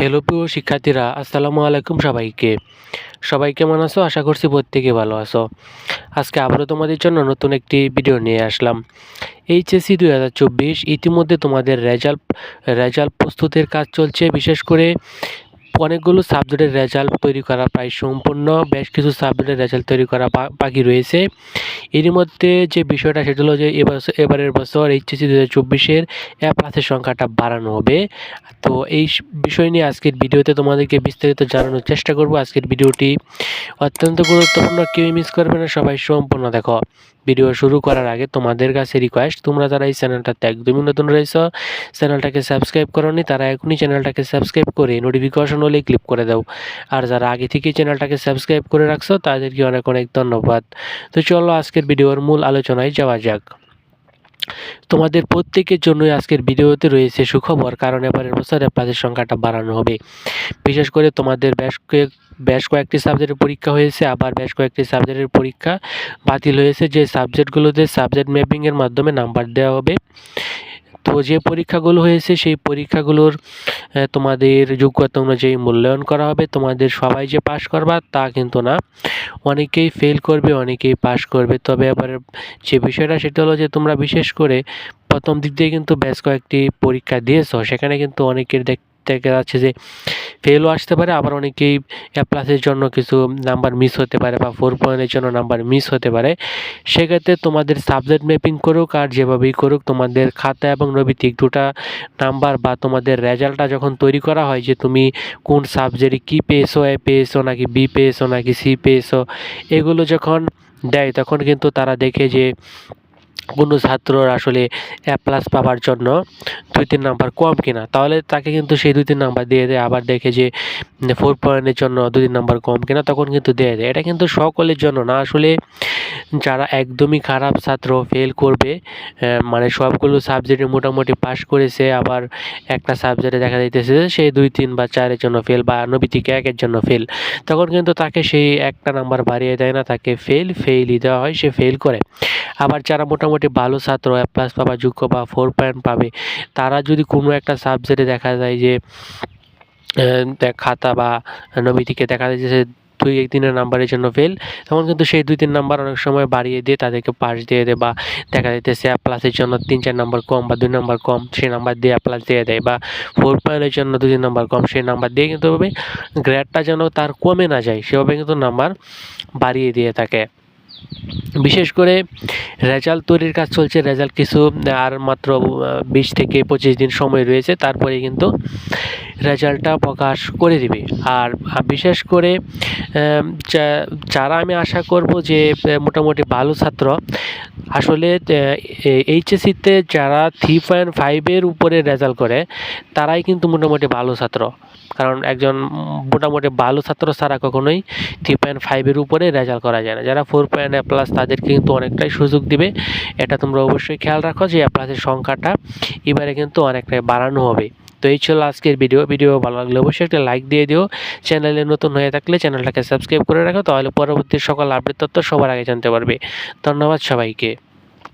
Hello প্রিয় শিক্ষার্থীরা, আসসালামু আলাইকুম সবাইকে। সবাই কেমন আছো? আশা করছি প্রত্যেকে ভালো আছো। আজকে আবারও তোমাদের জন্য নতুন একটি ভিডিও নিয়ে আসলাম। এইচএসসি দুই হাজার চব্বিশ, ইতিমধ্যে তোমাদের রেজাল্ট রেজাল্ট প্রস্তুতের কাজ চলছে। বিশেষ করে অনেকগুলো সাবজেক্টের রেজাল্ট তৈরি করা প্রায় সম্পূর্ণ, বেশ কিছু সাবজেক্টের রেজাল্ট তৈরি করা বাকি রয়েছে। এরই মধ্যে যে বিষয়টা সেটা হলো যে এবার এবারের বছর এইচএসসি দু হাজার চব্বিশের ক্লাসের সংখ্যাটা বাড়ানো হবে। তো এই বিষয় নিয়ে আজকের ভিডিওতে তোমাদেরকে বিস্তারিত জানানোর চেষ্টা করব। আজকের ভিডিওটি অত্যন্ত গুরুত্বপূর্ণ কেউই মিস করবে না, সবাই সম্পূর্ণ দেখো। ভিডিও শুরু করার আগে তোমাদের কাছে রিকোয়েস্ট তোমরা যারা এই চ্যানেলটাতে একদমই নতুন রয়েছ চ্যানেলটাকে সাবস্ক্রাইব করনি, তারা এখনই চ্যানেলটাকে সাবস্ক্রাইব করে নোটিফিকেশন হলে ক্লিক করে দাও। আর যারা আগে থেকে চ্যানেলটাকে সাবস্ক্রাইব করে রাখছো, তাদেরকে অনেক অনেক ধন্যবাদ। তো চলো আজকের ভিডিওর মূল আলোচনায় যাওয়া যাক। তোমাদের প্রত্যেকের জন্যই আজকের ভিডিওতে রয়েছে সুখবর, কারণ এবারের বছর অ্যাপ্লাসের সংখ্যাটা বাড়ানো হবে। বিশেষ করে তোমাদের বেশ কয়েক বেশ কয়েকটি সাবজেক্টের পরীক্ষা হয়েছে, আবার বেশ কয়েকটি সাবজেক্টের পরীক্ষা বাতিল হয়েছে। যে সাবজেক্টগুলোতে সাবজেক্ট ম্যাপিংয়ের মাধ্যমে নাম্বার দেওয়া হবে, তো যে পরীক্ষাগুলো হয়েছে, সেই পরীক্ষাগুলোর তোমাদের যোগ্যতা অনুযায়ী মূল্যায়ন করা হবে। তোমাদের সবাই যে পাশ করবা, তা কিন্তু না। অনেকেই ফেল করবে, অনেকেই পাশ করবে। তবে আবার যে বিষয়টা, সেটা হলো যে তোমরা বিশেষ করে প্রথম দিক দিয়ে কিন্তু বেশ কয়েকটি পরীক্ষা দিয়েছ। সেখানে কিন্তু অনেকের দেখ- দেখা যাচ্ছে যে ফেলও আসতে পারে, আবার অনেকেই এ প্লাসের জন্য কিছু নাম্বার মিস হতে পারে বা ফোর পয়েন্টের জন্য নাম্বার মিস হতে পারে। সেক্ষেত্রে তোমাদের সাবজেক্ট ম্যাপিং করুক আর যেভাবেই করুক, তোমাদের খাতা এবং নৈবিত্তিক দুটা নাম্বার বা তোমাদের রেজাল্টটা যখন তৈরি করা হয় যে তুমি কোন সাবজেক্টে কী পেয়েছ এ পেয়েছ নাকি বি পেয়েছ নাকি সি পেয়েছ, এগুলো যখন দেয় তখন কিন্তু তারা দেখে যে কোনো ছাত্রর আসলে এ প্লাস পাওয়ার জন্য দুই, তিন নাম্বার কম কিনা। তাহলে তাকে কিন্তু সেই দুই, তিন নাম্বার দিয়ে দেয়। আবার দেখে যে ফোর পয়েন্টের জন্য দুই, তিন নাম্বার কম কিনা, তখন কিন্তু দিয়ে দেয়। এটা কিন্তু সকলের জন্য না। আসলে যারা একদমই খারাপ ছাত্র ফেল করবে মানে সবগুলো সাবজেক্টে মোটামুটি পাশ করেছে, আবার একটা সাবজেক্টে দেখা যাইতেছে যে, সে দুই, তিন বা চারের জন্য ফেল বা নবিতিকে একের জন্য ফেল তখন কিন্তু তাকে সেই একটা নাম্বার বাড়িয়ে দেয় না। তাকে ফেল ফেলই দেওয়া হয়, সে ফেল করে। আবার যারা মোটামুটি ভালো ছাত্র এ প্লাস পাবা, যোগ্য বা ফোর পয়েন্ট পাবে, তারা যদি কোনো একটা সাবজেক্টে দেখা যায় যে খাতা বা নবীটিকে দেখা যায় যে, সে দুই একদিনের নাম্বারের জন্য ফেল তখন কিন্তু সেই দুই তিন নাম্বার অনেক সময় বাড়িয়ে দিয়ে তাদেরকে পাস দিয়ে দেয় বা দেখা যাইতেছে এ প্লাসের জন্য তিন চার নাম্বার কম বা দুই নাম্বার কম সেই নাম্বার দিয়ে এ প্লাস দিয়ে দেয় বা ফোর পয়েন্টের জন্য দুই তিন নাম্বার কম সেই নাম্বার দিয়ে কিন্তু গ্রেডটা যেন তার কমে না যায়, সেভাবে কিন্তু নাম্বার বাড়িয়ে দিয়ে থাকে। বিশেষ করে রেজাল্ট তৈরির কাজ চলছে। রেজাল্ট কিছু, আর মাত্র বিশ থেকে পঁচিশ দিন সময় রয়েছে। তারপরে কিন্তু রেজাল্টটা প্রকাশ করে দিবে। আর বিশেষ করে যারা আমি আশা করব যে মোটামুটি ভালো ছাত্র আসলে এইচএসসিতে যারা থ্রি পয়েন্ট ফাইভের উপরে রেজাল্ট করে, তারাই কিন্তু মোটামুটি ভালো ছাত্র। কারণ একজন মোটামুটি ভালো ছাত্র ছাড়া কখনোই থ্রি পয়েন্ট ফাইভের উপরে রেজাল্ট করা যায় না। যারা ফোর পয়েন্ট প্লাস তাদেরকে কিন্তু অনেকটাই সুযোগ দিবে। এটা তোমরা অবশ্যই খেয়াল রাখো যে এ প্লাসের সংখ্যাটা এবারে কিন্তু অনেকটাই বাড়ানো হবে। তো এই ছিল আজকের ভিডিও ভিডিও ভালো লাগলে অবশ্যই একটা লাইক দিয়ে দিও। চ্যানেলে নতুন হয়ে থাকলে চ্যানেলটাকে সাবস্ক্রাইব করে রাখো, তাহলে পরবর্তী সকল আপডেট তথ্য সবার আগে জানতে পারবে। ধন্যবাদ সবাইকে।